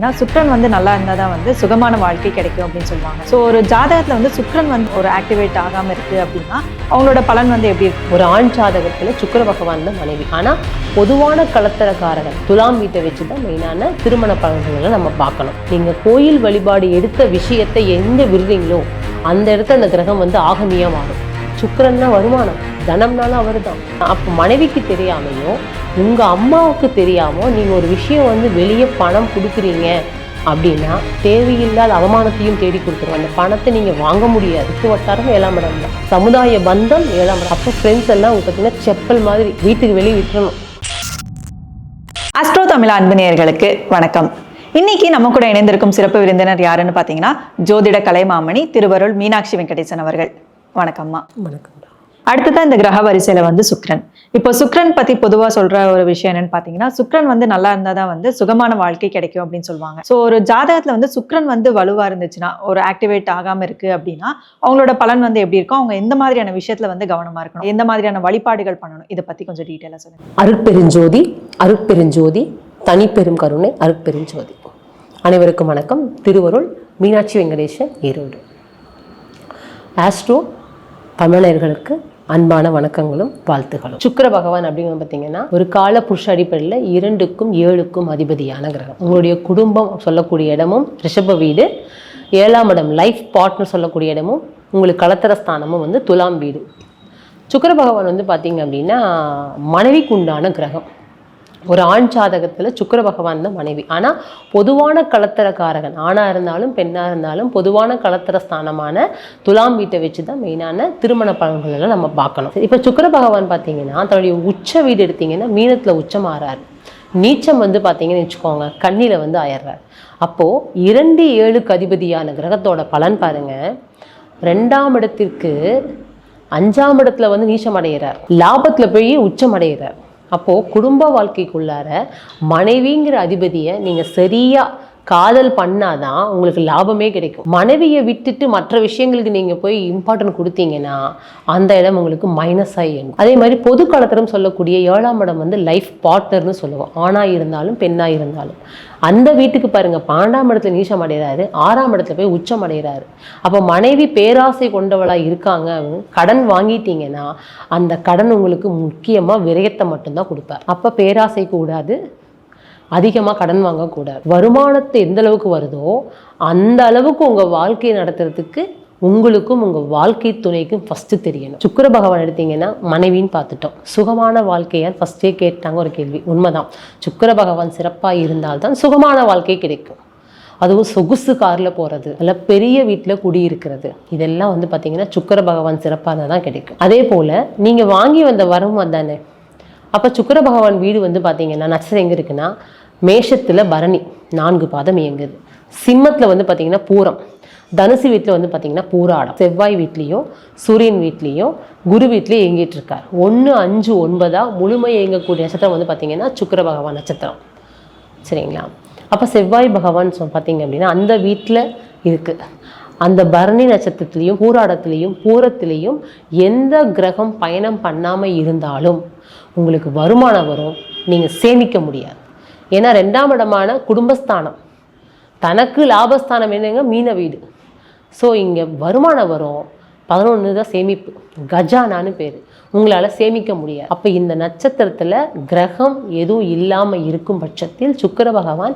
ஏன்னா சுக்ரன் வந்து நல்லா இருந்தால் தான் வந்து சுகமான வாழ்க்கை கிடைக்கும் அப்படின்னு சொல்லுவாங்க. ஸோ ஒரு ஜாதகத்தில் வந்து சுக்ரன் வந்து ஒரு ஆக்டிவேட் ஆகாமல் இருக்குது அப்படின்னா அவங்களோட பலன் வந்து எப்படி இருக்கு ஒரு ஆண் ஜாதகத்தில் சுக்கிர பகவான் தான் மனைவி. ஆனால் பொதுவான கலத்தரக்காரர்கள் துலாம் வீட்டை வச்சு தான் மெயினான திருமண பலன்களை நம்ம பார்க்கணும். நீங்கள் கோயில் வழிபாடு எடுத்த விஷயத்தை எங்கே விருதுங்களோ அந்த இடத்துல அந்த கிரகம் வந்து ஆகமியாக மாறும். சுக்கரன்னா வருமானம். தனம்னாலும் அவர் தான் அப்போ மனைவிக்கு தெரியாமையோ உங்க அம்மாவுக்கு தெரியாமோ நீங்க ஒரு விஷயம் வந்து வெளியே பணம் கொடுக்குறீங்க அப்படின்னா தேவையில்லாத அவமானத்தையும் தேடி கொடுத்துருவோம் அந்த பணத்தை நீங்கள் வாங்க முடியாது. வட்டாரம் ஏழாம் இடம் தான். சமுதாய பந்தம் ஏழாம் இடம். அப்போ ஃப்ரெண்ட்ஸ் எல்லாம் பார்த்தீங்கன்னா செப்பல் மாதிரி வீட்டுக்கு வெளியே விட்டுறணும். அஸ்ட்ரோ தமிழ் அன்பு நேயர்களுக்கு வணக்கம். இன்னைக்கு நம்ம கூட இணைந்திருக்கும் சிறப்பு விருந்தினர் யாருன்னு பார்த்தீங்கன்னா ஜோதிட கலைமாமணி திருவருள் மீனாட்சி வெங்கடேசன் அவர்கள். வணக்கம்மா. வணக்கம். அடுத்ததான் இந்த கிரக வரிசையில வந்து சுக்ரன் இப்போ சுக்ரன் பத்தி பொதுவா சொல்ற ஒரு விஷயம் என்னன்னு பாத்தீங்கன்னா சுக்ரன் வந்து நல்லா இருந்தா தான் வந்து சுகமான வாழ்க்கை கிடைக்கும் அப்படின்னு சொல்லுவாங்க. ஸோ ஒரு ஜாதகத்துல வந்து சுக்ரன் வந்து வலுவா இருந்துச்சுன்னா ஒரு ஆக்டிவேட் ஆகாம இருக்கு அப்படின்னா அவங்களோட பலன் வந்து எப்படி இருக்கும்? அவங்க எந்த மாதிரியான விஷயத்துல வந்து கவனமா இருக்கணும்? எந்த மாதிரியான வழிபாடுகள் பண்ணணும்? இதை பத்தி கொஞ்சம் டீட்டெயிலா சொல்லுங்க. அருட்பெருஞ்சோதி அருட்பெருஞ்சோதி தனிப்பெரும் கருணை அருட்பெருஞ்சோதி. அனைவருக்கும் வணக்கம். திருவருள் மீனாட்சி வெங்கடேசன் ஈரோடு. ஆஸ்ட்ரோ தமிழர்களுக்கு அன்பான வணக்கங்களும் வாழ்த்துகளும். சுக்கர பகவான் அப்படிங்கிறது பார்த்தீங்கன்னா ஒரு கால புருஷ அடிப்படையில் இரண்டுக்கும் ஏழுக்கும் அதிபதியான கிரகம். உங்களுடைய குடும்பம் சொல்லக்கூடிய இடமும் ரிஷப வீடு ஏழாம் இடம் லைஃப் பார்ட்னர் சொல்லக்கூடிய இடமும் உங்களுக்கு கலத்தர ஸ்தானமும் வந்து துலாம் வீடு. சுக்கர பகவான் வந்து பார்த்தீங்க அப்படின்னா மனைவிக்கு உண்டான கிரகம். ஒரு ஆண் ஜாதகத்தில் சுக்கிர பகவான் தான் மனைவி. ஆனால் பொதுவான கலத்தரக்காரகன் ஆணாக இருந்தாலும் பெண்ணாக இருந்தாலும் பொதுவான கலத்தர ஸ்தானமான துலாம் வீட்டை வச்சு தான் மெயினான திருமண பலன்களை நம்ம பார்க்கணும். இப்போ சுக்கிர பகவான் பார்த்தீங்கன்னா தன்னுடைய உச்ச வீடு எடுத்திங்கன்னா மீனத்தில் உச்சம் ஆறாரு. நீச்சம் வந்து பார்த்தீங்கன்னு வச்சுக்கோங்க கண்ணியில் வந்து ஆயிடுறாரு அப்போது இரண்டு ஏழுக்கு அதிபதியான கிரகத்தோட பலன் பாருங்கள் ரெண்டாம் இடத்திற்கு அஞ்சாம் இடத்துல வந்து நீச்சம் அடைகிறார் லாபத்தில் போய் உச்சம் அடைகிறார் அப்போது குடும்ப வாழ்க்கைக்குள்ளார மனைவிங்கிற அதிபதியை நீங்கள் சரியாக காதல் பண்ணாதான் உங்களுக்கு லாபமே கிடைக்கும். மனைவியை விட்டுட்டு மற்ற விஷயங்களுக்கு நீங்கள் போய் இம்பார்ட்டன்ட் கொடுத்தீங்கன்னா அந்த இடம் உங்களுக்கு மைனஸ் ஆகி அதே மாதிரி பொது காலத்திலும் சொல்லக்கூடிய ஏழாம் இடம் வந்து லைஃப் பார்ட்னர்னு சொல்லுவோம். ஆணாக இருந்தாலும் பெண்ணாக இருந்தாலும். அந்த வீட்டுக்கு பாருங்கள் பன்னெண்டாம் இடத்துல நீச்சம் அடைகிறாரு ஆறாம் இடத்துல போய் உச்சம் அடைகிறாரு. அப்போ மனைவி பேராசை கொண்டவளாக இருக்காங்க கடன் வாங்கிட்டீங்கன்னா அந்த கடன் உங்களுக்கு முக்கியமாக விரயத்தை மட்டும்தான் கொடுப்பார். அப்போ பேராசை கூடாது அதிகமாக கடன் வாங்கக்கூடாது வருமானத்தை எந்த அளவுக்கு வருதோ அந்த அளவுக்கு உங்கள் வாழ்க்கையை நடத்துறதுக்கு உங்களுக்கும் உங்கள் வாழ்க்கை துணைக்கும் ஃபஸ்ட்டு தெரியணும். சுக்கர பகவான் எடுத்தீங்கன்னா மனைவின்னு பார்த்துட்டோம். சுகமான வாழ்க்கையார் ஃபஸ்ட்டே கேட்டாங்க ஒரு கேள்வி. உண்மைதான். சுக்கர பகவான் சிறப்பாக இருந்தால்தான் சுகமான வாழ்க்கை கிடைக்கும். அதுவும் சொகுசு காரில் போகிறது அல்ல பெரிய வீட்டில் குடியிருக்கிறது. இதெல்லாம் வந்து பார்த்தீங்கன்னா சுக்கர பகவான் சிறப்பாக இருந்தால் தான் கிடைக்கும். அதே போல் நீங்கள் வாங்கி வந்த வரம் வந்தானே அப்போ சுக்கர பகவான் வீடு வந்து பார்த்தீங்கன்னா நட்சத்திரம் எங்கே இருக்குன்னா மேஷத்தில் பரணி நான்கு பாதம் இயங்குது. சிம்மத்தில் வந்து பார்த்தீங்கன்னா பூரம். தனுசு வீட்டில் வந்து பார்த்தீங்கன்னா பூராடம். செவ்வாய் வீட்லேயும் சூரியன் வீட்லேயும் குரு வீட்லேயும் இயங்கிட்டு இருக்கார். ஒன்று அஞ்சு ஒன்பதாக முழுமை இயங்கக்கூடிய நட்சத்திரம் வந்து பார்த்தீங்கன்னா சுக்கர பகவான் நட்சத்திரம். சரிங்களா? அப்போ செவ்வாய் பகவான் சொ பார்த்தீங்க அப்படின்னா அந்த வீட்டில் இருக்குது அந்த பரணி நட்சத்திரத்துலேயும் பூராடத்துலேயும் பூரத்துலேயும் எந்த கிரகம் பயணம் பண்ணாமல் இருந்தாலும் உங்களுக்கு வருமானம் வரும். நீங்கள் சேமிக்க முடியாது. ஏன்னா ரெண்டாம் இடமான குடும்பஸ்தானம். தனக்கு லாபஸ்தானம் என்னங்க? மீன வீடு. ஸோ இங்கே வருமானம் வரும். பதினொன்று தான் சேமிப்பு. கஜானான்னு பேர். உங்களால் சேமிக்க முடியாது. அப்போ இந்த நட்சத்திரத்தில் கிரகம் எதுவும் இல்லாமல் இருக்கும் பட்சத்தில் சுக்கர பகவான்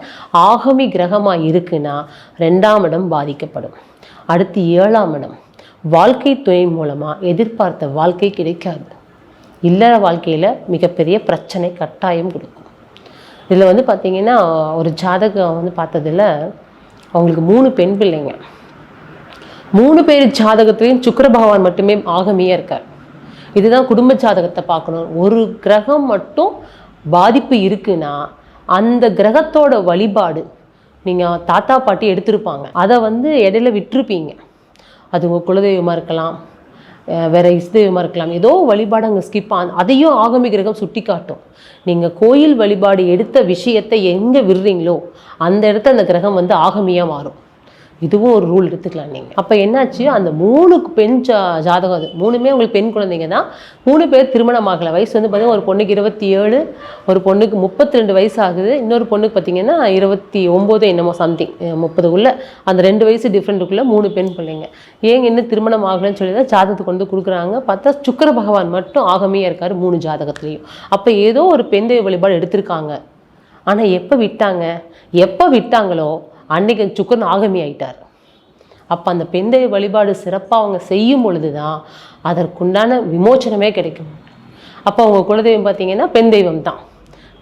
ஆகமி கிரகமாக இருக்குன்னா ரெண்டாம் இடம் பாதிக்கப்படும். அடுத்து ஏழாம் இடம். வாழ்க்கை துணை மூலமாக எதிர்பார்த்த வாழ்க்கை கிடைக்காது. இல்லற வாழ்க்கையில் மிகப்பெரிய பிரச்சனை கட்டாயம் கொடுக்கும். இதில் வந்து பார்த்தீங்கன்னா ஒரு ஜாதகம் வந்து பார்த்ததில் அவங்களுக்கு மூணு பெண் பிள்ளைங்க. மூணு பேர் ஜாதகத்துலேயும் சுக்கர பகவான் மட்டுமே ஆகமியாக இருக்கார். இதுதான் குடும்ப ஜாதகத்தை பார்க்கணும். ஒரு கிரகம் மட்டும் பாதிப்பு இருக்குன்னா அந்த கிரகத்தோட வழிபாடு நீங்கள் தாத்தா பாட்டி எடுத்திருப்பாங்க. அதை வந்து இடையில விட்டுருப்பீங்க. அது உங்கள் குலதெய்வமாக இருக்கலாம். வேறு இஷ்டதெய்வமாக இருக்கலாம் ஏதோ வழிபாடு அங்கே ஸ்கிப் ஆ அதையும் ஆகமி கிரகம் சுட்டி காட்டும். நீங்கள் கோயில் வழிபாடு எடுத்த விஷயத்தை எங்கே விடுறீங்களோ அந்த இடத்த அந்த கிரகம் வந்து ஆகமியாக மாறும். இதுவும் ஒரு ரூல் எடுத்துக்கலாம் நீங்கள் அப்போ என்னாச்சு? அந்த மூணு பெண் ஜா ஜாதகம் அது. மூணுமே உங்களுக்கு பெண் குழந்தைங்க தான் மூணு பேர் திருமணமாகலை. வயசு வந்து பார்த்தீங்கன்னா ஒரு பொண்ணுக்கு இருபத்தி ஏழு ஒரு பொண்ணுக்கு முப்பத்தி ரெண்டு வயசு ஆகுது இன்னொரு பொண்ணுக்கு பார்த்தீங்கன்னா இருபத்தி ஒம்பது என்னமோ சம்திங் முப்பதுக்குள்ளே. அந்த ரெண்டு வயசு டிஃப்ரெண்ட்டுக்குள்ளே மூணு பெண் பிள்ளைங்க. ஏங்க இன்னும் திருமணம் ஆகலைன்னு சொல்லி தான் ஜாதகத்துக்கு வந்து கொடுக்குறாங்க. பார்த்தா சுக்கர பகவான் மட்டும் ஆகமையாக இருக்கார் மூணு ஜாதகத்துலேயும். அப்போ ஏதோ ஒரு பெண் தெய்வ வழிபாடு எடுத்திருக்காங்க. ஆனால் எப்போ விட்டாங்க? எப்போ விட்டாங்களோ அன்னைக்கு சுக்கரன் ஆகமி ஆயிட்டார். அப்போ அந்த பெண் தெய்வ வழிபாடு சிறப்பாக அவங்க செய்யும் பொழுது தான் அதற்குண்டான விமோச்சனமே கிடைக்கும். அப்போ அவங்க குலதெய்வம் பார்த்தீங்கன்னா பெண் தெய்வம் தான்.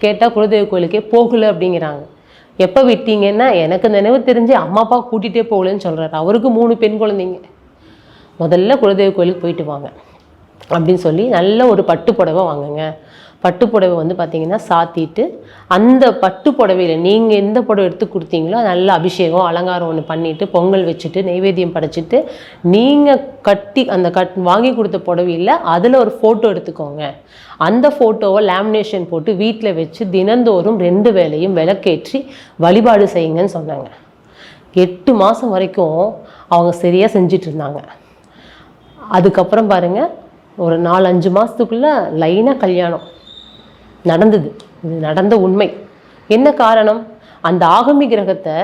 கேட்டால் குலதெய்வ கோயிலுக்கே போகல அப்படிங்கிறாங்க. எப்போ விட்டீங்கன்னா எனக்கு நினைவு தெரிஞ்சு அம்மா அப்பா கூட்டிகிட்டே போகலன்னு சொல்கிறாரு அவருக்கு மூணு பெண் குழந்தைங்க. முதல்ல குலதெய்வ கோயிலுக்கு போயிட்டு வாங்க. அப்படின்னு சொல்லி நல்ல ஒரு பட்டு புடவை வாங்குங்க. பட்டு புடவை வந்து பார்த்திங்கன்னா சாத்திட்டு அந்த பட்டு புடவையில் நீங்கள் எந்த புடவை எடுத்து கொடுத்தீங்களோ நல்ல அபிஷேகம் அலங்காரம் ஒன்று பண்ணிவிட்டு பொங்கல் வச்சுட்டு நைவேத்தியம் படைச்சிட்டு நீங்கள் கட்டி அந்த கட் வாங்கி கொடுத்த புடவையில் அதில் ஒரு ஃபோட்டோ எடுத்துக்கோங்க. அந்த ஃபோட்டோவை லேமினேஷன் போட்டு வீட்டில் வச்சு தினந்தோறும் ரெண்டு வேலையும் விளக்கேற்றி வழிபாடு செய்யுங்கன்னு சொன்னாங்க. எட்டு மாதம் வரைக்கும் அவங்க சரியாக செஞ்சிட்டு இருந்தாங்க. அதுக்கப்புறம் பாருங்க ஒரு நாலு அஞ்சு லைனாக கல்யாணம். நடந்தது. இது நடந்த உண்மை. என்ன காரணம்? அந்த ஆகமி கிரகத்தை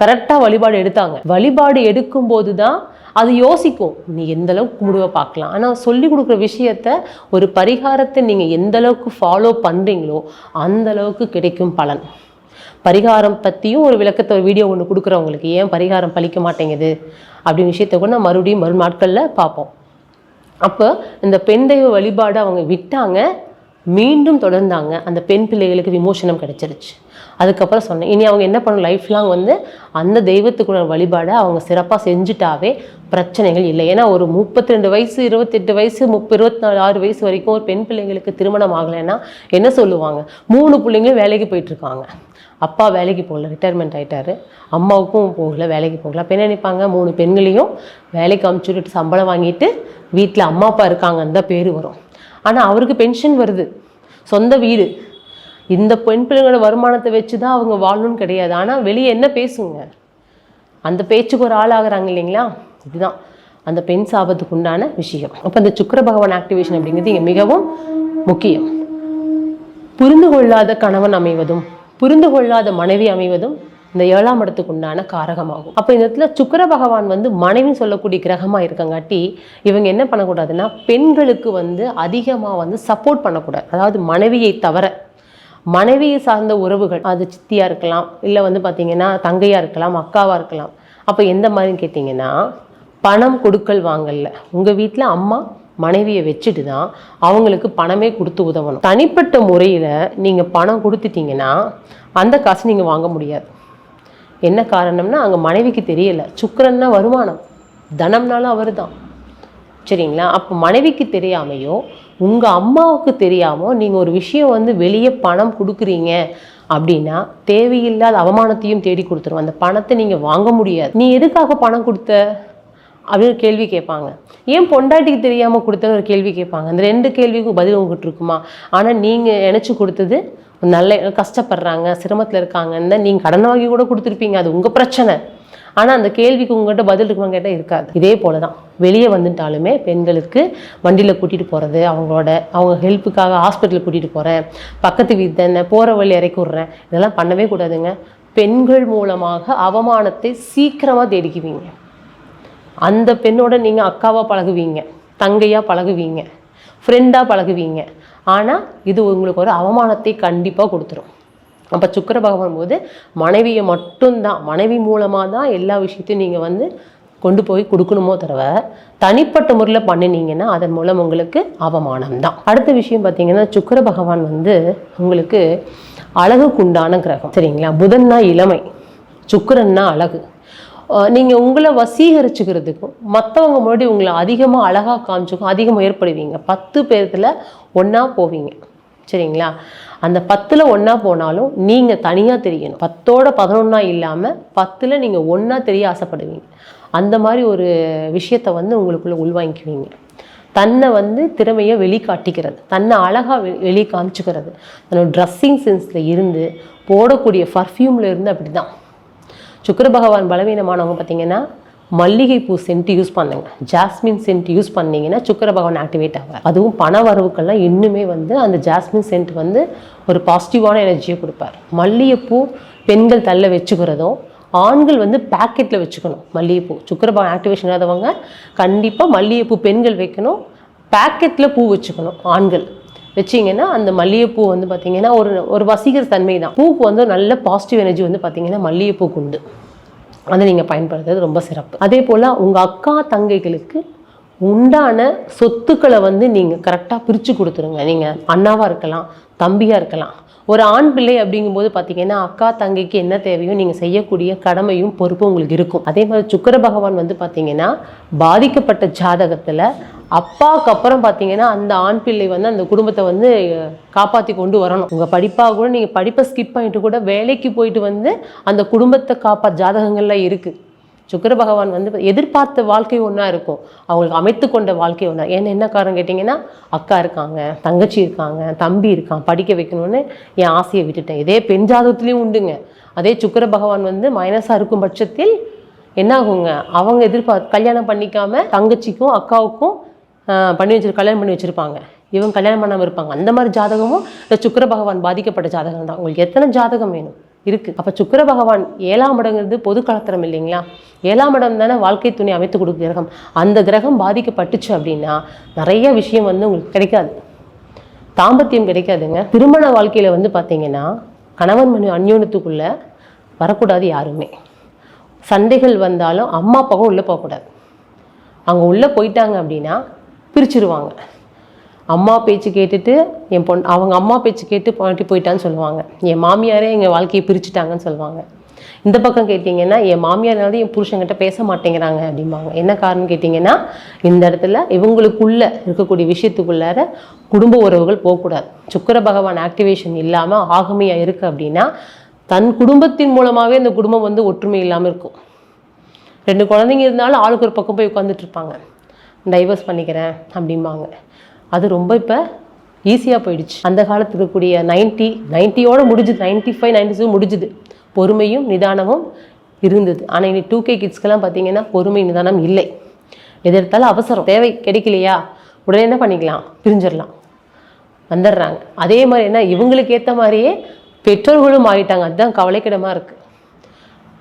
கரெக்டாக வழிபாடு எடுத்தாங்க. வழிபாடு எடுக்கும்போது தான் அது யோசிக்கும். நீ எந்த அளவுக்கு கும்பிடுவ பார்க்கலாம். ஆனால் சொல்லி கொடுக்குற விஷயத்த ஒரு பரிகாரத்தை நீங்கள் எந்த அளவுக்கு ஃபாலோ பண்ணுறீங்களோ அந்த அளவுக்கு கிடைக்கும் பலன். பரிகாரம் பற்றியும் ஒரு விளக்கத்தை ஒரு வீடியோ ஒன்று கொடுக்குறவங்களுக்கு ஏன் பரிகாரம் பழிக்க மாட்டேங்குது? அப்படின்னு விஷயத்தை கூட நான் மறுபடியும் மறுநாட்களில் பார்ப்போம். அப்போ இந்த பெண் தெய்வ வழிபாடு அவங்க விட்டாங்க. மீண்டும் தொடர்ந்தாங்க. அந்த பெண் பிள்ளைகளுக்கு விமோசனம் கிடைச்சிருச்சு. அதுக்கப்புறம் சொன்னேன் இனி அவங்க என்ன பண்ணணும்? லைஃப் லாங் வந்து அந்த தெய்வத்துக்குள்ள வழிபாடை அவங்க சிறப்பாக செஞ்சுட்டாவே பிரச்சனைகள் இல்லை. ஏன்னா ஒரு முப்பத்தி ரெண்டு வயசு இருபத்தெட்டு வயசு முப்பது இருபத்தி நாலு ஆறு வயசு வரைக்கும் ஒரு பெண் பிள்ளைங்களுக்கு திருமணம் ஆகலைன்னா என்ன சொல்லுவாங்க? மூணு பிள்ளைங்களும் வேலைக்கு போயிட்டுருக்காங்க. அப்பா வேலைக்கு போகல ரிட்டையர்மெண்ட் ஆயிட்டாரு. அம்மாவுக்கும் போகல வேலைக்கு போகல. அப்போ என்ன நினைப்பாங்க? மூணு பெண்களையும் வேலைக்கு அமுச்சுட்டு சம்பளம் வாங்கிட்டு வீட்டில் அம்மா அப்பா இருக்காங்கன்னு தான் பேர் வரும். ஆனால் அவருக்கு பென்ஷன் வருது. சொந்த வீடு. இந்த பெண் பிள்ளைங்களோட வருமானத்தை வச்சு தான் அவங்க வாழணும்னு கிடையாது. ஆனால் வெளியே என்ன பேசுங்க? அந்த பேச்சுக்கு ஒரு ஆள் இல்லைங்களா? இதுதான். அந்த பெண் சாபத்துக்கு உண்டான விஷயம். அப்போ அந்த சுக்கர பகவான் ஆக்டிவேஷன் அப்படிங்கிறது இங்கே மிகவும் முக்கியம். புரிந்து கொள்ளாத கணவன் அமைவதும் புரிந்து கொள்ளாத மனைவி அமைவதும் இந்த ஏழாம் இடத்துக்கு உண்டான காரகமாகும். அப்போ இந்த இடத்துல சுக்கிர பகவான் வந்து மனைவி சொல்லக்கூடிய கிரகமாக இருக்கங்காட்டி இவங்க என்ன பண்ணக்கூடாதுன்னா பெண்களுக்கு வந்து அதிகமாக வந்து சப்போர்ட் பண்ணக்கூடாது. அதாவது மனைவியை தவிர மனைவியை சார்ந்த உறவுகள் அது சித்தியாக இருக்கலாம் இல்லை வந்து பார்த்தீங்கன்னா தங்கையாக இருக்கலாம் அக்காவாக இருக்கலாம். அப்போ எந்த மாதிரின்னு கேட்டிங்கன்னா பணம் கொடுக்கல் வாங்கல உங்கள் வீட்டில் அம்மா மனைவியை வச்சுட்டு தான் அவங்களுக்கு பணமே கொடுத்து உதவணும். தனிப்பட்ட முறையில் நீங்கள் பணம் கொடுத்துட்டீங்கன்னா அந்த காசு நீங்கள் வாங்க முடியாது. என்ன காரணம்னா அங்கே மனைவிக்கு தெரியலை. சுக்கரன்னா வருமானம். தனம்னாலும் அவர் தான் சரிங்களா? அப்போ மனைவிக்கு தெரியாமையோ உங்கள் அம்மாவுக்கு தெரியாமோ நீங்கள் ஒரு விஷயம் வந்து வெளியே பணம் கொடுக்குறீங்க அப்படின்னா தேவையில்லாத அவமானத்தையும் தேடி கொடுத்துரும். அந்த பணத்தை நீங்கள் வாங்க முடியாது. நீ எதுக்காக பணம் கொடுத்த? அப்படின்னு கேள்வி கேட்பாங்க. ஏன் பொண்டாட்டிக்கு தெரியாமல் கொடுத்தன்னு ஒரு கேள்வி கேட்பாங்க. அந்த ரெண்டு கேள்விக்கும் பதில் உங்ககிட்ட இருக்குமா? ஆனால் நீங்கள் நினச்சி கொடுத்தது நல்ல கஷ்டப்படுறாங்க சிரமத்தில் இருக்காங்கன்னு நீங்கள் கடன் வாங்கி கூட கொடுத்துருப்பீங்க அது உங்கள் பிரச்சனை. ஆனால் அந்த கேள்விக்கு உங்கள்கிட்ட பதில் இருக்குமா கேட்டால் இருக்காது. இதே போல தான் வெளியே வந்துட்டாலுமே பெண்களுக்கு வண்டியில் கூட்டிகிட்டு போகிறது அவங்களோட அவங்க ஹெல்ப்புக்காக ஹாஸ்பிட்டலுக்கு கூட்டிகிட்டு போகிறேன் பக்கத்து வீட்டு தானே போகிற வழி இறக்கி விட்றேன் இதெல்லாம் பண்ணவே கூடாதுங்க. பெண்கள் மூலமாக அவமானத்தை சீக்கிரமாக தேடிக்குவீங்க. அந்த பெண்ணோட நீங்கள் அக்காவாக பழகுவீங்க தங்கையாக பழகுவீங்க ஃப்ரெண்டாக பழகுவீங்க. ஆனால் இது உங்களுக்கு ஒரு அவமானத்தை கண்டிப்பாக கொடுத்துரும். அப்போ சுக்கிர பகவான் போது மனைவியை மட்டும்தான் மனைவி மூலமாக தான் எல்லா விஷயத்தையும் நீங்கள் வந்து கொண்டு போய் கொடுக்கணுமோ தவிர தனிப்பட்ட முறையில் பண்ணினீங்கன்னா அதன் மூலம் உங்களுக்கு அவமானம் தான் அடுத்த விஷயம் பார்த்தீங்கன்னா சுக்கிர பகவான் வந்து உங்களுக்கு அழகுக்குண்டான கிரகம். சரிங்களா? புதன்னா இளமை சுக்கிரன்னா அழகு. நீங்கள் உங்களை வசீகரிச்சுக்கிறதுக்கும் மற்றவங்க முன்னாடி உங்களை அதிகமாக அழகாக காமிச்சுக்கும் அதிகமாக ஏற்படுவீங்க. பத்து பேர்த்தில் ஒன்றா போவீங்க. சரிங்களா? அந்த பத்தில் ஒன்றா போனாலும் நீங்கள் தனியாக தெரியணும். பத்தோட பதினொன்றா இல்லாமல் பத்தில் நீங்கள் ஒன்றா தெரிய ஆசைப்படுவீங்க. அந்த மாதிரி ஒரு விஷயத்தை வந்து உங்களுக்குள்ளே உள்வாங்கிக்குவீங்க. தன்னை வந்து திறமையை வெளிக்காட்டிக்கிறது. தன்னை அழகாக வெ வெளி காமிச்சுக்கிறது. தன்னோட ட்ரெஸ்ஸிங் சென்ஸில் இருந்து போடக்கூடிய பர்ஃப்யூமில் இருந்து அப்படி தான் சுக்கர பகவான் பலவீனமானவங்க பார்த்தீங்கன்னா மல்லிகைப்பூ சென்ட் யூஸ் பண்ணுங்க. ஜாஸ்மின் சென்ட் யூஸ் பண்ணீங்கன்னா சுக்கர பகவான் ஆக்டிவேட் ஆகும் அதுவும் பண வரவுக்கெல்லாம் இன்னுமே வந்து அந்த ஜாஸ்மின் சென்ட் வந்து ஒரு பாசிட்டிவான எனர்ஜியை கொடுப்பார். மல்லிகைப்பூ பெண்கள் தள்ள வச்சுக்கிறதும் ஆண்கள் வந்து பேக்கெட்டில் வச்சுக்கணும் மல்லிகைப்பூ. சுக்கர பகவான் ஆக்டிவேஷன் இல்லாதவங்க கண்டிப்பாக மல்லிகைப்பூ பெண்கள் வைக்கணும் பேக்கெட்டில் பூ வச்சுக்கணும் ஆண்கள். வச்சிங்கன்னா அந்த மல்லிகைப்பூ வந்து பார்த்தீங்கன்னா ஒரு ஒரு வசீகர தன்மை தான் பூக்கு வந்து நல்ல பாசிட்டிவ் எனர்ஜி வந்து பார்த்தீங்கன்னா மல்லிகைப்பூக்கு உண்டு. அதை நீங்கள் பயன்படுத்துறது ரொம்ப சிறப்பு. அதே போல் உங்கள் அக்கா தங்கைகளுக்கு உண்டான சொத்துக்களை வந்து நீங்கள் கரெக்டாக பிரித்து கொடுத்துருங்க. நீங்கள் அண்ணாவாக இருக்கலாம் தம்பியாக இருக்கலாம். ஒரு ஆண் பிள்ளை அப்படிங்கும்போது பார்த்தீங்கன்னா அக்கா தங்கைக்கு என்ன தேவையோ நீங்கள் செய்யக்கூடிய கடமையும் பொறுப்பும் உங்களுக்கு இருக்கும். அதே மாதிரி சுக்கர பகவான் வந்து பார்த்தீங்கன்னா பாதிக்கப்பட்ட ஜாதகத்தில் அப்பாவுக்கு அப்புறம் பார்த்தீங்கன்னா அந்த ஆண் பிள்ளை வந்து அந்த குடும்பத்தை வந்து காப்பாற்றி கொண்டு வரணும். உங்கள் படிப்பாக கூட நீங்கள் படிப்பை ஸ்கிப் பண்ணிட்டு கூட வேலைக்கு போயிட்டு வந்து அந்த குடும்பத்தை காப்பா ஜாதகங்கள்லாம் இருக்குது சுக்கிர பகவான் வந்து எதிர்பார்த்த வாழ்க்கை ஒன்றா இருக்கும். அவங்களுக்கு அமைத்து கொண்ட வாழ்க்கை ஒன்றா ஏன்னா என்ன காரணம் கேட்டிங்கன்னா அக்கா இருக்காங்க தங்கச்சி இருக்காங்க தம்பி இருக்கான் படிக்க வைக்கணும்னு என் ஆசையை விட்டுட்டேன். இதே பெண் ஜாதகத்துலேயும் உண்டுங்க. அதே சுக்கிர பகவான் வந்து மைனஸாக இருக்கும் பட்சத்தில் என்ன ஆகுங்க அவங்க எதிர்பார்த்து கல்யாணம் பண்ணிக்காம தங்கச்சிக்கும் அக்காவுக்கும் பண்ணி வச்சிரு கல்யாணம் பண்ணி வச்சுருப்பாங்க. இவங்க கல்யாணம் பண்ணாமல் இருப்பாங்க. அந்த மாதிரி ஜாதகமும் இந்த சுக்கிர பகவான் பாதிக்கப்பட்ட ஜாதகம் தான் உங்களுக்கு எத்தனை ஜாதகம் வேணும்? இருக்குது அப்போ சுக்கிர பகவான் ஏழாம் இடங்கிறது பொது கலத்திரம் இல்லைங்களா? ஏழாம் இடம் தானே வாழ்க்கை துணை அமைத்து கொடுக்கும் கிரகம். அந்த கிரகம் பாதிக்கப்பட்டுச்சு அப்படின்னா நிறைய விஷயம் வந்து உங்களுக்கு கிடைக்காது. தாம்பத்தியம் கிடைக்காதுங்க. திருமண வாழ்க்கையில் வந்து பார்த்தீங்கன்னா கணவன் மணி அந்யோனத்துக்குள்ளே வரக்கூடாது யாருமே. சண்டைகள் வந்தாலும் அம்மா அப்பாவும் உள்ளே போகக்கூடாது. அவங்க உள்ளே போயிட்டாங்க அப்படின்னா பிரிச்சிருவாங்க. அம்மா பேச்சு கேட்டுட்டு என் பொன் அவங்க அம்மா பேச்சு கேட்டு பாட்டி போயிட்டான்னு சொல்லுவாங்க. என் மாமியாரே எங்கள் வாழ்க்கையை பிரிச்சுட்டாங்கன்னு சொல்லுவாங்க. இந்த பக்கம் கேட்டிங்கன்னா என் மாமியார்னால என் புருஷங்கிட்ட பேச மாட்டேங்கிறாங்க அப்படிம்பாங்க. என்ன காரணம் கேட்டிங்கன்னா இந்த இடத்துல இவங்களுக்குள்ள இருக்கக்கூடிய விஷயத்துக்குள்ளார குடும்ப உறவுகள் போகக்கூடாது. சுக்கர பகவான் ஆக்டிவேஷன் இல்லாமல் ஆகமையாக இருக்குது அப்படின்னா தன் குடும்பத்தின் மூலமாகவே அந்த குடும்பம் வந்து ஒற்றுமை இல்லாமல் இருக்கும். ரெண்டு குழந்தைங்க இருந்தாலும் ஆளுக்கு ஒரு பக்கம் போய் உட்காந்துட்டு இருப்பாங்க. டைவர்ஸ் பண்ணிக்கிறேன் அப்படிம்பாங்க. அது ரொம்ப இப்போ ஈஸியாக போயிடுச்சு. அந்த காலத்துக்கு இருக்கக்கூடிய நைன்ட்டி நைன்ட்டியோடு முடிஞ்சுது நைன்ட்டி ஃபைவ் நைன்டி முடிஞ்சுது. பொறுமையும் நிதானமும் இருந்தது. ஆனால் இனி டூ கே கிட்ஸ்க்கெல்லாம் பார்த்தீங்கன்னா பொறுமை நிதானம் இல்லை. எது எடுத்தாலும் அவசரம். தேவை கிடைக்கலையா? உடனே என்ன பண்ணிக்கலாம்? பிரிஞ்சிடலாம். வந்துடுறாங்க. அதே மாதிரி என்ன? இவங்களுக்கு ஏற்ற மாதிரியே பெற்றோர்களும் ஆகிட்டாங்க அதுதான் கவலைக்கிடமாக இருக்குது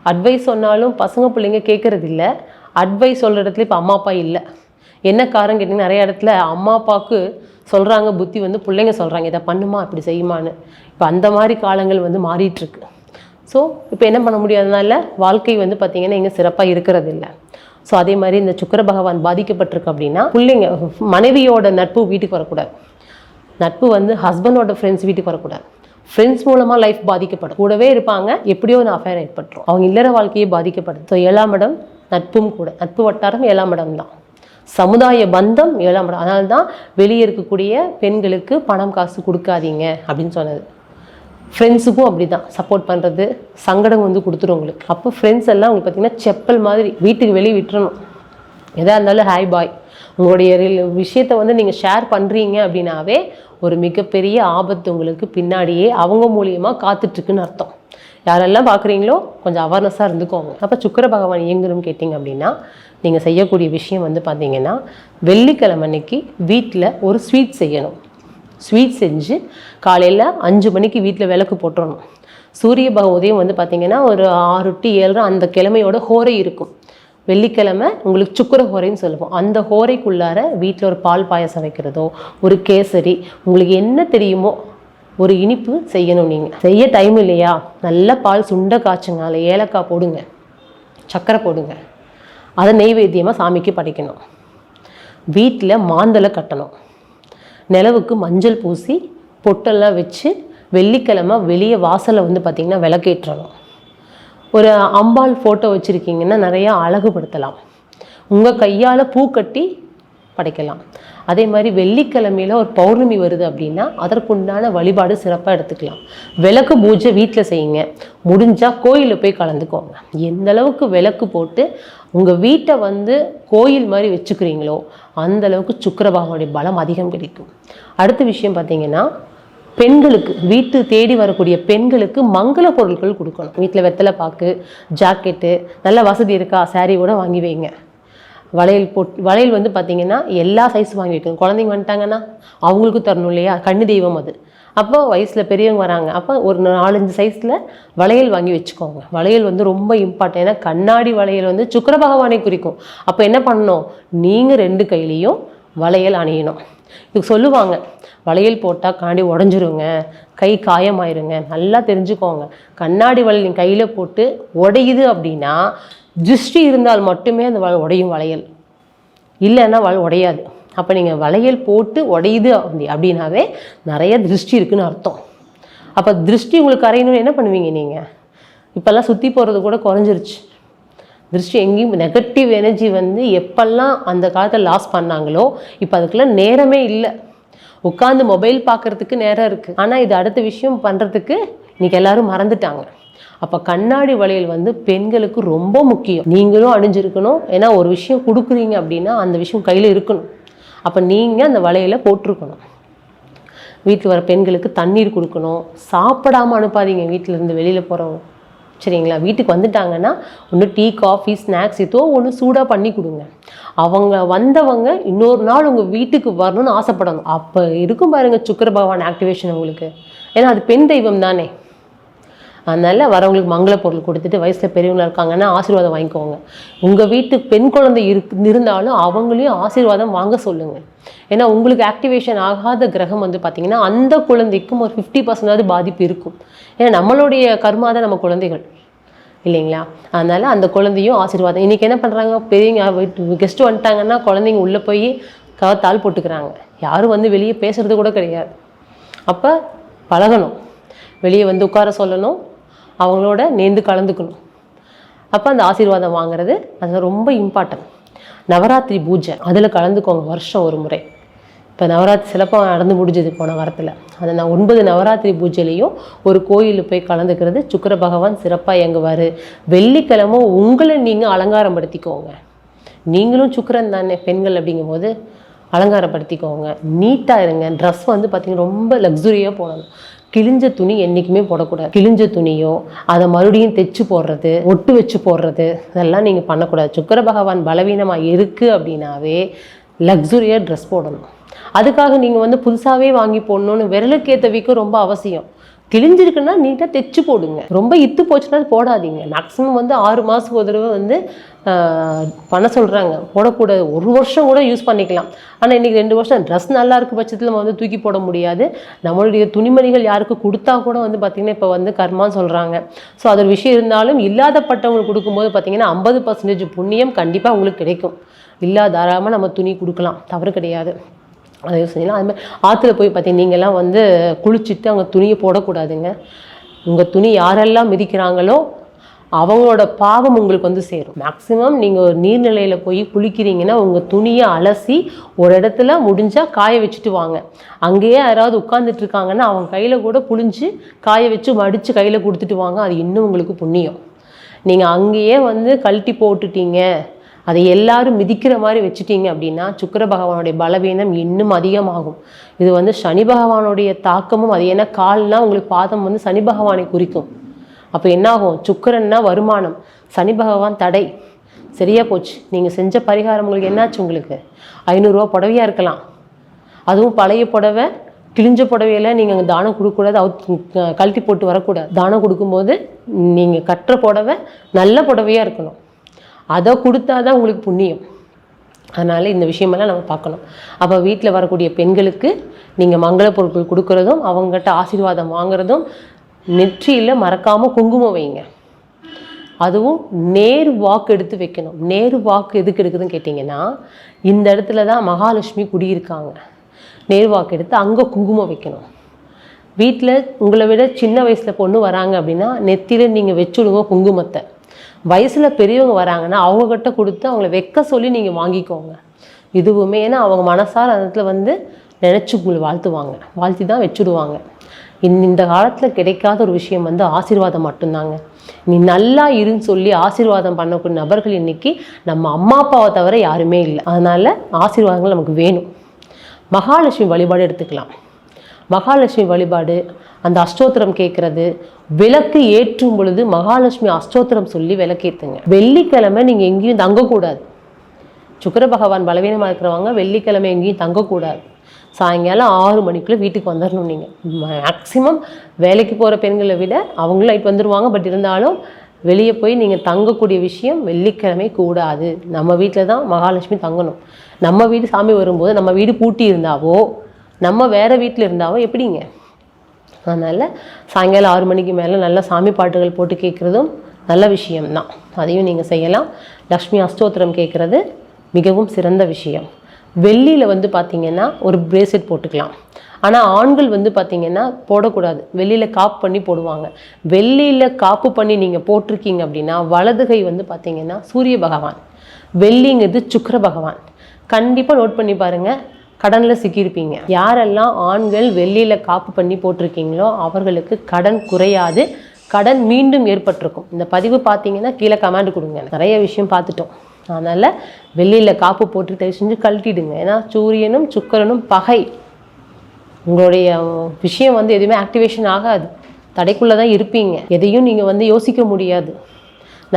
அட்வைஸ் சொன்னாலும் பசங்க பிள்ளைங்க கேட்குறது இல்லை அட்வைஸ் சொல்கிற இடத்துல இப்போ அம்மா அப்பா இல்லை. என்ன காரணம் கேட்டிங்கன்னா நிறைய இடத்துல அம்மா அப்பாவுக்கு சொல்கிறாங்க புத்தி வந்து பிள்ளைங்க சொல்கிறாங்க இதை பண்ணுமா இப்படி செய்யுமான்னு. இப்போ அந்த மாதிரி காலங்கள் வந்து மாறிட்டுருக்கு. ஸோ இப்போ என்ன பண்ண முடியாதனால வாழ்க்கை வந்து பார்த்திங்கன்னா இங்கே சிறப்பாக இருக்கிறது இல்லை ஸோ அதே மாதிரி இந்த சுக்கர பகவான் பாதிக்கப்பட்டிருக்கு அப்படின்னா பிள்ளைங்க மனைவியோட நட்பு வீட்டுக்கு வரக்கூடாது. நட்பு வந்து ஹஸ்பண்டோட ஃப்ரெண்ட்ஸ் வீட்டுக்கு வரக்கூடாது. ஃப்ரெண்ட்ஸ் மூலமாக லைஃப் பாதிக்கப்படும். கூடவே இருப்பாங்க எப்படியோ ஒரு அஃபேர் ஏற்பட்டுரும். அவங்க இல்லற வாழ்க்கையே பாதிக்கப்படுது. ஸோ ஏழாம் இடம் நட்பும் கூட. நட்பு வட்டாரம் ஏழாம் இடம் தான். சமுதாய பந்தம் ஏழாம் இடம். அதனால தான் வெளியே இருக்கக்கூடிய பெண்களுக்கு பணம் காசு கொடுக்காதீங்க அப்படின்னு சொன்னது. ஃப்ரெண்ட்ஸுக்கும் அப்படி தான் சப்போர்ட் பண்ணுறது சங்கடம் வந்து கொடுத்துரும் உங்களுக்கு. அப்போ ஃப்ரெண்ட்ஸ் எல்லாம் உங்களுக்கு பார்த்தீங்கன்னா செப்பல் மாதிரி வீட்டுக்கு வெளியே விட்டுறணும். எதாக இருந்தாலும் ஹாய் பாய் உங்களுடைய விஷயத்தை வந்து நீங்கள் ஷேர் பண்ணுறீங்க அப்படின்னாவே ஒரு மிகப்பெரிய ஆபத்து உங்களுக்கு பின்னாடியே அவங்க மூலியமாக காத்துட்ருக்குன்னு அர்த்தம். யாரெல்லாம் பார்க்குறீங்களோ கொஞ்சம் அவேர்னஸாக இருந்துக்கோங்க. அப்போ சுக்கர பகவான் இயங்குறோம் கேட்டிங்க அப்படின்னா நீங்கள் செய்யக்கூடிய விஷயம் வந்து பார்த்தீங்கன்னா வெள்ளிக்கிழமை அன்னைக்கு வீட்டில் ஒரு ஸ்வீட் செய்யணும். ஸ்வீட் செஞ்சு காலையில் அஞ்சு மணிக்கு வீட்டில் விளக்கு போட்டுறணும். சூரிய பக வந்து பார்த்திங்கன்னா ஒரு ஆறு டு ஏழு அந்த கிழமையோட ஹோரை இருக்கும். வெள்ளிக்கிழமை உங்களுக்கு சுக்கர ஹோரைன்னு சொல்லுவோம். அந்த ஹோரைக்குள்ளார வீட்டில் ஒரு பால் பாயாசம் வைக்கிறதோ ஒரு கேசரி உங்களுக்கு என்ன தெரியுமோ ஒரு இனிப்பு செய்யணும் நீங்கள் செய்ய டைம் இல்லையா? நல்ல பால் சுண்ட காய்ச்சுங்க. அதில் ஏலக்காய் போடுங்க. சர்க்கரை போடுங்க. அதை நெய்வேத்தியமாக சாமிக்கு படைக்கணும். வீட்டில் மாந்தலை கட்டணும். நிலவுக்கு மஞ்சள் பூசி பொட்டெல்லாம் வச்சு வெள்ளிக்கிழமை வெளியே வாசலில் வந்து பார்த்திங்கன்னா விளக்கேற்றணும். ஒரு அம்பாள் ஃபோட்டோ வச்சுருக்கீங்கன்னா நிறையா அழகுபடுத்தலாம். உங்கள் கையால் பூ கட்டி படைக்கலாம். அதே மாதிரி வெள்ளிக்கிழமையில ஒரு பௌர்ணமி வருது அப்படின்னா அதற்குண்டான வழிபாடு சிறப்பாக எடுத்துக்கலாம். விளக்கு பூஜை வீட்டில் செய்யுங்க. முடிஞ்சால் கோயிலில் போய் கலந்துக்கோங்க. எந்த அளவுக்கு விளக்கு போட்டு உங்கள் வீட்டை வந்து கோயில் மாதிரி வச்சுக்கிறீங்களோ அந்த அளவுக்கு சுக்கிர பலம் அதிகம் கிடைக்கும். அடுத்த விஷயம் பார்த்தீங்கன்னா பெண்களுக்கு வீட்டு தேடி வரக்கூடிய பெண்களுக்கு மங்கள பொருட்கள் கொடுக்கணும். வீட்டில் வெத்தலை பாக்கு ஜாக்கெட்டு நல்ல வசதி இருக்கா saree கூட வாங்கி வைங்க. வளையல் போட் வளையல் வந்து பார்த்தீங்கன்னா எல்லா சைஸ் வாங்கி வைக்கணும் குழந்தைங்க வந்துட்டாங்கன்னா அவங்களுக்கும் தரணும் இல்லையா? கண்ணு தெய்வம் அது. அப்போ வயசில் பெரியவங்க வராங்க. அப்போ ஒரு நாலஞ்சு சைஸில் வளையல் வாங்கி வச்சுக்கோங்க. வளையல் வந்து ரொம்ப இம்பார்ட்டன் ஏன்னா கண்ணாடி வளையல் வந்து சுக்கர பகவானை குறிக்கும். அப்போ என்ன பண்ணணும்? நீங்கள் ரெண்டு கையிலையும் வளையல் அணியணும். இது சொல்லுவாங்க. வளையல் போட்டால் கண்ணாடி உடஞ்சிருங்க. கை காயமாயிருங்க. நல்லா தெரிஞ்சுக்கோங்க. கண்ணாடி வளையல் கையில் போட்டு உடையுது அப்படின்னா திருஷ்டி இருந்தால் மட்டுமே அந்த வ- உடையும் வளையல். இல்லைன்னா வ உடையாது. அப்போ நீங்கள் வளையல் போட்டு உடையுது அப்படி அப்படின்னாவே நிறைய திருஷ்டி இருக்குன்னு அர்த்தம். அப்போ திருஷ்டி உங்களுக்கு கரையணும்னு என்ன பண்ணுவீங்க நீங்கள் இப்போல்லாம் சுற்றி போகிறது கூட குறைஞ்சிருச்சு. திருஷ்டி எங்கேயும் நெகட்டிவ் எனர்ஜி வந்து எப்பெல்லாம் அந்த காலத்தில் லாஸ் பண்ணாங்களோ இப்போ அதுக்கெல்லாம் நேரமே இல்லை. உட்காந்து மொபைல் பார்க்கறதுக்கு நேரம் இருக்குது ஆனால் இது அடுத்த விஷயம் பண்ணுறதுக்கு இன்னைக்கு எல்லாரும் மறந்துட்டாங்க. அப்போ கண்ணாடி வளையல் வந்து பெண்களுக்கு ரொம்ப முக்கியம். நீங்களும் அணிஞ்சிருக்கணும். ஏன்னா ஒரு விஷயம் கொடுக்குறீங்க அப்படின்னா அந்த விஷயம் கையில் இருக்கணும். அப்போ நீங்கள் அந்த வளையலை போட்டிருக்கணும். வீட்டில் வர பெண்களுக்கு தண்ணீர் கொடுக்கணும். சாப்பிடாம அனுப்பாதீங்க வீட்டிலேருந்து வெளியில் போகிறவங்க சரிங்களா? வீட்டுக்கு வந்துட்டாங்கன்னா ஒன்று டீ காஃபி ஸ்நாக்ஸ் ஏதோ ஒன்று சூடாக பண்ணி கொடுங்க. அவங்க வந்தவங்க இன்னொரு நாள் உங்கள் வீட்டுக்கு வரணும்னு ஆசைப்படணும். அப்போ இருக்கும் பாருங்க சுக்கர பகவான் ஆக்டிவேஷன் உங்களுக்கு. ஏன்னா அது பெண் தெய்வம் தானே. அதனால வரவங்களுக்கு மங்கள பொருள் கொடுத்துட்டு வயசில் பெரியவங்களா இருக்காங்கன்னா ஆசீர்வாதம் வாங்கிக்கோங்க. உங்கள் வீட்டு பெண் குழந்தை இரு இருந்தாலும் அவங்களையும் ஆசீர்வாதம் வாங்க சொல்லுங்கள் ஏன்னா உங்களுக்கு ஆக்டிவேஷன் ஆகாத கிரகம் வந்து பார்த்திங்கன்னா அந்த குழந்தைக்கும் ஒரு ஃபிஃப்டி பர்சன்டாவது பாதிப்பு இருக்கும். ஏன்னா நம்மளுடைய கர்மா தான் நம்ம குழந்தைகள். இல்லைங்களா? அதனால் அந்த குழந்தையும் ஆசீர்வாதம். இன்றைக்கி என்ன பண்ணுறாங்க பெரியவங்க கெஸ்ட் வந்துட்டாங்கன்னா குழந்தைங்க உள்ளே போய் கவத்தால் போட்டுக்கிறாங்க. யாரும் வந்து வெளியே பேசுகிறது கூட கிடையாது. அப்போ பழகணும். வெளியே வந்து உட்கார சொல்லணும். அவங்களோட நேர்ந்து கலந்துக்கணும். அப்போ அந்த ஆசீர்வாதம் வாங்குறது அது ரொம்ப இம்பார்ட்டன்ட் நவராத்திரி பூஜை அதில் கலந்துக்கோங்க வருஷம் ஒரு முறை. இப்போ நவராத்திரி சிறப்பாக நடந்து முடிஞ்சது போன வாரத்தில். அந்த நான் ஒன்பது நவராத்திரி பூஜையிலையும் ஒரு கோயிலில் போய் கலந்துக்கிறது. சுக்கர பகவான் சிறப்பாக இயங்குவார். வெள்ளிக்கிழமை உங்களை நீங்கள் அலங்காரம் படுத்திக்கோங்க நீங்களும் சுக்கிரன் தானே பெண்கள் அப்படிங்கும்போது அலங்காரப்படுத்திக்கோங்க. நீட்டாக இருங்க. ட்ரெஸ் வந்து பார்த்தீங்கன்னா ரொம்ப லக்ஸுரியாக போடணும். கிழிஞ்ச துணி என்றைக்குமே போடக்கூடாது. கிழிஞ்ச துணியோ அதை மறுபடியும் தைச்சு போடுறது ஒட்டு வச்சு போடுறது இதெல்லாம் நீங்கள் பண்ணக்கூடாது. சுக்கர பகவான் பலவீனமாக இருக்குது அப்படின்னாவே லக்ஸுரியாக ட்ரெஸ் போடணும். அதுக்காக நீங்கள் வந்து புதுசாகவே வாங்கி போடணும்னு விரலுக்கு ஏற்ற வீக்கம் ரொம்ப அவசியம். கிழிஞ்சிருக்குன்னா நீட்டாக தைச்சு போடுங்க. ரொம்ப இத்து போச்சுன்னா போடாதீங்க. மேக்ஸிமம் வந்து ஆறு மாதத்துக்கு ஒரு தடவை வந்து பண்ண சொல்கிறாங்க போடக்கூடாது ஒரு வருஷம் கூட யூஸ் பண்ணிக்கலாம். ஆனால் இன்றைக்கி ரெண்டு வருஷம் ட்ரெஸ் நல்லா இருக்க பட்சத்தில் நம்ம வந்து தூக்கி போட முடியாது. நம்மளுடைய துணிமணிகள் யாருக்கு கொடுத்தா கூட வந்து பார்த்திங்கன்னா இப்போ வந்து கர்மான்னு சொல்கிறாங்க ஸோ அது ஒரு விஷயம் இருந்தாலும் இல்லாதப்பட்டவங்களுக்கு கொடுக்கும்போது பார்த்திங்கன்னா ஐம்பது பர்சன்டேஜ் புண்ணியம் கண்டிப்பாக உங்களுக்கு கிடைக்கும். இல்லாதாராமல் நம்ம துணி கொடுக்கலாம். தவறு கிடையாது. அதை யூஸ் அதுமாதிரி ஆற்றுல போய் பார்த்தீங்க நீங்கள்லாம் வந்து குளிச்சுட்டு அவங்க துணியை போடக்கூடாதுங்க. உங்கள் துணி யாரெல்லாம் மிதிக்கிறாங்களோ அவங்களோட பாவம் உங்களுக்கு வந்து சேரும். மேக்ஸிமம் நீங்கள் ஒரு நீர்நிலையில் போய் குளிக்கிறீங்கன்னா உங்கள் துணியை அலசி ஒரு இடத்துல முடிஞ்சால் காய வச்சுட்டு வாங்க. அங்கேயே யாராவது உட்காந்துட்டு இருக்காங்கன்னா அவங்க கையில் கூட புழிஞ்சு காய வச்சு மடித்து கையில் கொடுத்துட்டு வாங்க. அது இன்னும் உங்களுக்கு புண்ணியம். நீங்கள் அங்கேயே வந்து கழட்டி போட்டுட்டீங்க அதை எல்லாரும் மிதிக்கிற மாதிரி வச்சுட்டீங்க அப்படின்னா சுக்கிர பகவானுடைய பலவீனம் இன்னும் அதிகமாகும். இது வந்து சனி பகவானுடைய தாக்கமும் அது ஏன்னா கால்னால் உங்களுக்கு பாதம் வந்து சனி பகவானை குறிக்கும். அப்போ என்னாகும்? சுக்கிரன்னா வருமானம். சனி பகவான் தடை. சரியா போச்சு. நீங்கள் செஞ்ச பரிகாரம் உங்களுக்கு என்னாச்சு உங்களுக்கு? ஐநூறுரூவா புடவையாக இருக்கலாம். அதுவும் பழைய புடவை கிழிஞ்ச புடவையில் நீங்கள் அங்கே தானம் கொடுக்கக்கூடாது. அவுத் கழட்டி போட்டு வரக்கூடாது. தானம் கொடுக்கும்போது நீங்கள் கட்டுற புடவை நல்ல புடவையாக இருக்கணும். அதை கொடுத்தா தான் உங்களுக்கு புண்ணியம். அதனால் இந்த விஷயமெல்லாம் நம்ம பார்க்கணும். அப்போ வீட்டில் வரக்கூடிய பெண்களுக்கு நீங்கள் மங்கள பொருட்கள் கொடுக்குறதும் அவங்ககிட்ட ஆசீர்வாதம் வாங்குறதும் நெற்றியில் மறக்காமல் குங்குமம் வைங்க. அதுவும் நேர் வாக்கு எடுத்து வைக்கணும். நேர் வாக்கு எதுக்கு எடுக்குதுன்னு கேட்டிங்கன்னா இந்த இடத்துல தான் மகாலட்சுமி குடியிருக்காங்க. நேர் வாக்கு எடுத்து அங்கே குங்குமம் வைக்கணும். வீட்டில் உங்களை விட சின்ன வயசில் பொண்ணு வராங்க அப்படின்னா நெத்தியில் நீங்கள் வச்சுடுங்க குங்குமத்தை. வயசில் பெரியவங்க வராங்கன்னா அவங்கக்கிட்ட கொடுத்து அவங்கள வைக்க சொல்லி நீங்கள் வாங்கிக்கோங்க. இதுவுமே ஏன்னா அவங்க மனசார அந்த இடத்துல வந்து நினச்சி உங்களை வாழ்த்துவாங்க. வாழ்த்தி தான் வச்சுடுவாங்க. இந்த இந்த காலத்தில் கிடைக்காத ஒரு விஷயம் வந்து ஆசீர்வாதம் மட்டும்தாங்க. நீ நல்லா இருன்னு சொல்லி ஆசீர்வாதம் பண்ணக்கூடிய நபர்கள் இன்னைக்கு நம்ம அம்மா அப்பாவை தவிர யாருமே இல்லை. அதனால் ஆசீர்வாதங்கள் நமக்கு வேணும். மகாலட்சுமி வழிபாடு எடுத்துக்கலாம். மகாலட்சுமி வழிபாடு அந்த அஷ்டோத்திரம் கேட்கறது. விளக்கு ஏற்றும் பொழுது மகாலட்சுமி அஷ்டோத்திரம் சொல்லி விளக்கேற்றுங்க வெள்ளிக்கிழமை நீங்கள் எங்கேயும் தங்கக்கூடாது. சுக்கர பகவான் பலவீனமாக இருக்கிறவங்க வெள்ளிக்கிழமை எங்கேயும் தங்கக்கூடாது. சாயங்காலம் ஆறு மணிக்குள்ளே வீட்டுக்கு வந்துடணும் நீங்கள் மேக்ஸிமம் வேலைக்கு போகிற பெண்களை விட அவங்களும் இப்போ வந்துடுவாங்க பட் இருந்தாலும் வெளியே போய் நீங்கள் தங்கக்கூடிய விஷயம் வெள்ளிக்கிழமை கூடாது. நம்ம வீட்டில் தான் மகாலட்சுமி தங்கணும். நம்ம வீடு சாமி வரும்போது நம்ம வீடு பூட்டி இருந்தாவோ நம்ம வேறு வீட்டில் இருந்தாவோ? எப்படிங்க? அதனால் சாயங்காலம் ஆறு மணிக்கு மேலே நல்லா சாமி பாட்டுகள் போட்டு கேட்குறதும் நல்ல விஷயம்தான். அதையும் நீங்கள் செய்யலாம். லக்ஷ்மி அஷ்டோத்திரம் கேட்குறது மிகவும் சிறந்த விஷயம். வெள்ளியில் வந்து பார்த்திங்கன்னா ஒரு பிரேஸ்லெட் போட்டுக்கலாம். ஆனால் ஆண்கள் வந்து பார்த்திங்கன்னா போடக்கூடாது. வெள்ளியில் காப்பு பண்ணி போடுவாங்க. வெள்ளியில் காப்பு பண்ணி நீங்கள் போட்டிருக்கீங்க அப்படின்னா வலதுகை வந்து பார்த்தீங்கன்னா சூரிய பகவான். வெள்ளிங்கிறது சுக்கர பகவான். கண்டிப்பாக நோட் பண்ணி பாருங்கள் கடனில் சிக்கியிருப்பீங்க. யாரெல்லாம் ஆண்கள் வெள்ளியில் காப்பு பண்ணி போட்டிருக்கீங்களோ அவர்களுக்கு கடன் குறையாது. கடன் மீண்டும் ஏற்பட்டிருக்கும். இந்த பதிவு பார்த்தீங்கன்னா கீழே கமாண்ட் கொடுங்க. நிறைய விஷயம் பார்த்துட்டோம். அதனால் வெள்ளியில் காப்பு போட்டு தயவு செஞ்சு கழட்டிடுங்க. ஏன்னா சூரியனும் சுக்கரனும் பகை. உங்களுடைய விஷயம் வந்து எதுவுமே ஆக்டிவேஷன் ஆகாது. தடைக்குள்ளே தான் இருப்பீங்க. எதையும் நீங்கள் வந்து யோசிக்க முடியாது.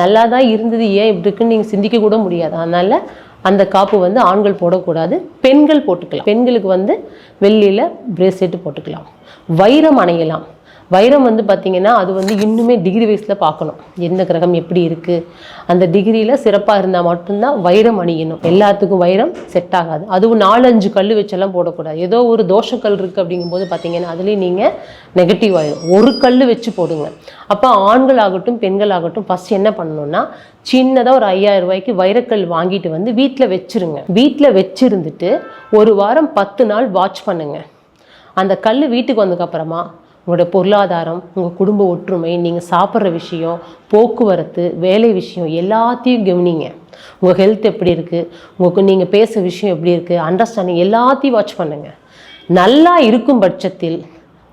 நல்லா தான் இருந்தது. ஏன் இப்படி இருக்குன்னு நீங்கள் சிந்திக்க கூட முடியாது. அதனால் அந்த காப்பு வந்து ஆண்கள் போடக்கூடாது பெண்கள் போட்டுக்கலாம். பெண்களுக்கு வந்து வெள்ளியில் பிரேஸ்லெட் போட்டுக்கலாம். வைரம் அணையலாம். வைரம் வந்து பார்த்திங்கன்னா அது வந்து இன்னுமே டிகிரி வைஸில் பார்க்கணும் எந்த கிரகம் எப்படி இருக்குது அந்த டிகிரியில் சிறப்பாக இருந்தால் மட்டும்தான் வைரம் அணியணும். எல்லாத்துக்கும் வைரம் செட் ஆகாது. அதுவும் நாலஞ்சு கல் வச்செல்லாம் போடக்கூடாது. ஏதோ ஒரு தோஷக்கல் இருக்குது அப்படிங்கும்போது பார்த்தீங்கன்னா அதுலேயும் நீங்கள் நெகட்டிவ் ஆயிடும் ஒரு கல் வச்சு போடுங்க. அப்போ ஆண்கள் ஆகட்டும் பெண்கள் ஆகட்டும் ஃபஸ்ட் என்ன பண்ணணும்னா சின்னதாக ஒரு ஐயாயிரம் ரூபாய்க்கு வைரக்கல் வாங்கிட்டு வந்து வீட்டில் வச்சிருங்க. வீட்டில் வச்சுருந்துட்டு ஒரு வாரம் பத்து நாள் வாட்ச் பண்ணுங்கள் அந்த கல் வீட்டுக்கு வந்ததுக்கப்புறமா உங்களோட பொருளாதாரம் உங்கள் குடும்ப ஒற்றுமை நீங்கள் சாப்பிட்ற விஷயம் போக்குவரத்து வேலை விஷயம் எல்லாத்தையும் கவனிங்க. உங்கள் ஹெல்த் எப்படி இருக்குது உங்களுக்கு நீங்கள் பேசுகிற விஷயம் எப்படி இருக்குது அண்டர்ஸ்டாண்டிங் எல்லாத்தையும் வாட்ச் பண்ணுங்கள் நல்லா இருக்கும் பட்சத்தில்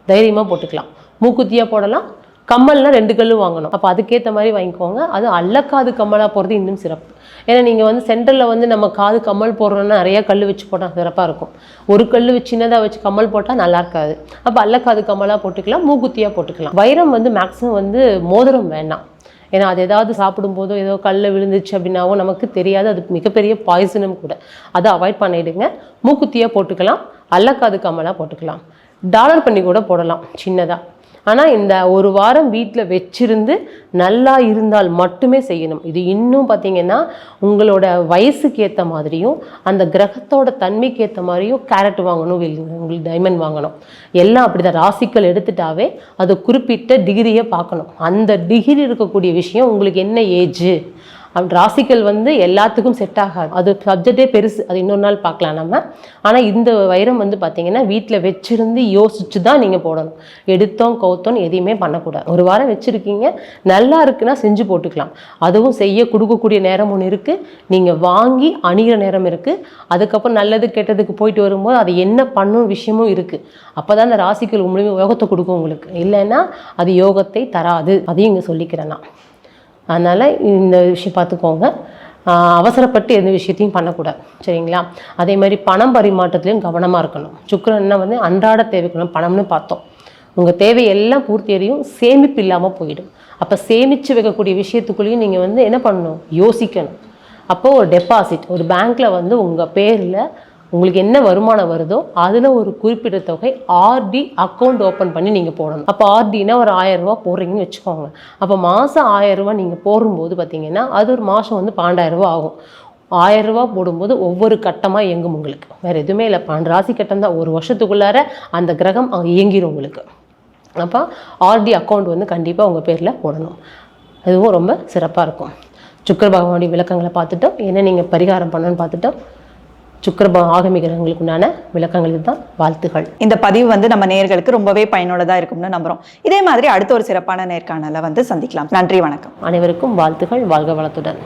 தைரியமாக போட்டுக்கலாம். மூக்குத்தியாக போடலாம் கம்மல்னால் ரெண்டு கல் வாங்கணும். அப்போ அதுக்கேற்ற மாதிரி வாங்கிக்கோங்க. அது அல்லக்காது கம்மலாக போகிறது இன்னும் சிறப்பு. ஏன்னா நீங்கள் வந்து சென்டரில் வந்து நம்ம காது கம்மல் போடுறோன்னா நிறையா கல் வச்சு போட்டால் சிறப்பாக இருக்கும். ஒரு கல் வச்சு சின்னதாக வச்சு கம்மல் போட்டால் நல்லா இருக்காது. அப்போ அல்லக்காது கம்மலாக போட்டுக்கலாம். மூக்குத்தியாக போட்டுக்கலாம். வைரம் வந்து மேக்ஸிமம் வந்து மோதிரம் வேண்டாம். ஏன்னா அது ஏதாவது சாப்பிடும்போதோ ஏதோ கல்லில் விழுந்துச்சு அப்படின்னாவோ நமக்கு தெரியாது. அது மிகப்பெரிய பாய்சனும் கூட. அதை அவாய்ட் பண்ணிவிடுங்க மூக்குத்தியாக போட்டுக்கலாம். அல்லக்காது கம்மலாக போட்டுக்கலாம். டாலர் பண்ணி கூட போடலாம். சின்னதாக ஆனால் இந்த ஒரு வாரம் வீட்டில் வச்சிருந்து நல்லா இருந்தால் மட்டுமே செய்யணும். இது இன்னும் பார்த்தீங்கன்னா உங்களோட வயசுக்கு ஏற்ற மாதிரியும் அந்த கிரகத்தோட தன்மைக்கு ஏற்ற மாதிரியும் கேரட் வாங்கணும் உங்களுக்கு டைமண்ட் வாங்கணும். எல்லாம் அப்படிதான். ராசிக்கள் எடுத்துட்டாவே அது குறிப்பிட்ட டிகிரியை பார்க்கணும். அந்த டிகிரி இருக்கக்கூடிய விஷயம் உங்களுக்கு என்ன ஏஜ் ராசிக்கல் வந்து எல்லாத்துக்கும் செட் ஆகாது. அது சப்ஜெக்டே பெருசு அது இன்னொரு நாள் பார்க்கலாம் நம்ம. ஆனால் இந்த வைரம் வந்து பார்த்தீங்கன்னா வீட்டில் வச்சிருந்து யோசிச்சு தான் நீங்கள் போடணும். எடுத்தோம் கவுத்தோம் எதையுமே பண்ணக்கூடாது. ஒரு வாரம் வச்சுருக்கீங்க நல்லா இருக்குன்னா செஞ்சு போட்டுக்கலாம். அதுவும் செய்ய கொடுக்கக்கூடிய நேரம் ஒன்று இருக்குது நீங்கள் வாங்கி அணிகிற நேரம் இருக்குது அதுக்கப்புறம் நல்லது கெட்டதுக்கு போயிட்டு வரும்போது அது என்ன பண்ணும் விஷயமும் இருக்குது அப்போ தான் அந்த ராசிக்கல் உண்மையுமே யோகத்தை கொடுக்கும் உங்களுக்கு. இல்லைன்னா அது யோகத்தை தராது. அதையும் இங்கே சொல்லிக்கிறேன் நான். அதனால் இந்த விஷயம் பார்த்துக்கோங்க. அவசரப்பட்டு எந்த விஷயத்தையும் பண்ணக்கூடாது. சரிங்களா? அதே மாதிரி பணம் பரிமாற்றத்துலையும் கவனமாக இருக்கணும். சுக்கரன்னா வந்து அன்றாட தேவைக்கணும் பணம்னு பார்த்தோம். உங்கள் தேவையெல்லாம் பூர்த்தியடையும் சேமிப்பு இல்லாமல் போயிடும். அப்போ சேமித்து வைக்கக்கூடிய விஷயத்துக்குள்ளேயும் நீங்கள் வந்து என்ன பண்ணணும்? யோசிக்கணும். அப்போது ஒரு டெபாசிட் ஒரு பேங்க்கில் வந்து உங்கள் பேரில் உங்களுக்கு என்ன வருமானம் வருதோ அதில் ஒரு குறிப்பிட்ட தொகை ஆர்டி அக்கௌண்ட் ஓப்பன் பண்ணி நீங்கள் போடணும். அப்போ ஆர்டினா ஒரு ஆயிரம் போடுறீங்கன்னு வச்சுக்கோங்க. அப்போ மாதம் ஆயிரம் நீங்கள் போடும்போது பார்த்தீங்கன்னா அது ஒரு மாதம் வந்து பன்னெண்டாயிரம் ரூபாய் ஆகும். ஆயிரம் போடும்போது ஒவ்வொரு கட்டமாக இயங்கும் உங்களுக்கு. வேறு எதுவுமே இல்லை. பன்னெண்டு ராசி கட்டம் தான். ஒரு வருஷத்துக்குள்ளார அந்த கிரகம் அங்கே இயங்கிரும் உங்களுக்கு. அப்போ ஆர்டி அக்கௌண்ட் வந்து கண்டிப்பாக உங்கள் பேரில் போடணும். அதுவும் ரொம்ப சிறப்பாக இருக்கும். சுக்கர பகவானுடைய விளக்கங்களை பார்த்துட்டோம். என்ன நீங்கள் பரிகாரம் பண்ணணும்னு பார்த்துட்டோம். சுக்கர ப- ஆகமிகங்களுக்கு உண்டான விளக்கங்கள் இதுதான். வாழ்த்துகள். இந்த பதிவு வந்து நம்ம நேயர்களுக்கு ரொம்பவே பயனுள்ளதா இருக்கும்னு நம்புறோம். இதே மாதிரி அடுத்த ஒரு சிறப்பான நேர்காணலை வந்து சந்திக்கலாம். நன்றி வணக்கம். அனைவருக்கும் வாழ்த்துகள். வாழ்க வளத்துடன்.